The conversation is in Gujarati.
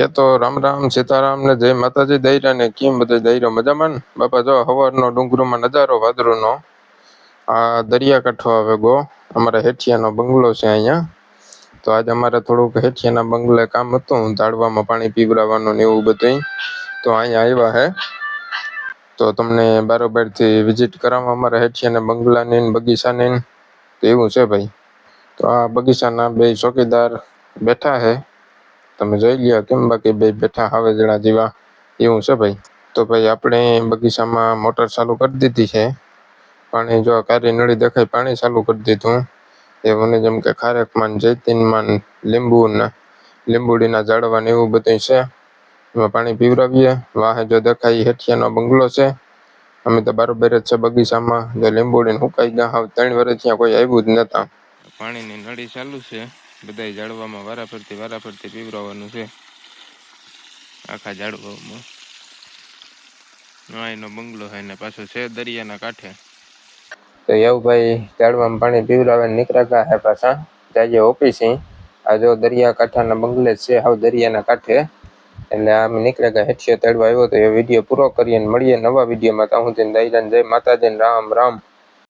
એ તો રામ રામ સીતારામ ને જય માતાજી દૈરા ને કેમ બધા દૈરો મજામાં? બાપા જો હવારનો ડુંગરોમાં નજારો વાદળોનો. આ દરિયાકાંઠો આવે ગો, અમારા હેઠિયાનો બંગલો છે અહીંયા. તો આજે અમારે થોડુંક હેઠિયાના બંગલે કામ હતું, ઝાડવામાં પાણી પીવડાવવાનું ને એવું બધું તો અહીંયા આવ્યા હે. તો તમને બારોબારથી વિઝિટ કરાવવા અમારા હેઠિયાના બંગલાની ને બગીચાની તો એવું છે ભાઈ. તો આ બગીચાના બે ચોકીદાર બેઠા હે. તમે જોઈ લ્યો, કેમ બાકી બે બેઠા હવે જણા જેવા એવું છે ભાઈ? તો ભાઈ આપણે બગીચામાં મોટર ચાલુ કરી દીધી છે. પાણી જો કારી નળી દેખાય, પાણી ચાલુ કરી દીધું. એ મને જેમ કે ખારેકમાં જૈતીનમાં ને લીંબુ ને લીંબુડીના ઝાડવા ને એવું બધું છે. એમાં પાણી પીવરાવીએ વાહે જો દેખાય હેઠિયાનો બંગલો છે. અમે તો બારોબાર જ છે બગીચામાં. જો લીંબુડી હુકાઈ ગયા ત્રણ વર્ષ ત્યાં કોઈ આવ્યું જ નતા. પાણીની નળી ચાલુ છે. બધાય ઝાડવામાં વારાફરતી વારાફરતી પીવરાવાનું છે. આખા ઝાડવામાં. એનો બંગલો છે ને પાછો છે દરિયાના કાંઠે. તો એવું ભાઈ, ઝાડવામાં પાણી પીવડાવે નીકળ્યા હે પાછા? જાજે ઓફિસે આ જો દરિયા કાંઠાના બંગલે છે, હાવ દરિયાના કાંઠે. એટલે આમ નીકળે ગયા હેઠિયો તેડવા આવ્યો તો એ વીડિયો પૂરો કરીને મળીએ નવા વિડીયોમાં. ત્યાં સુધી દઈ જય માતાજી રામ રામ.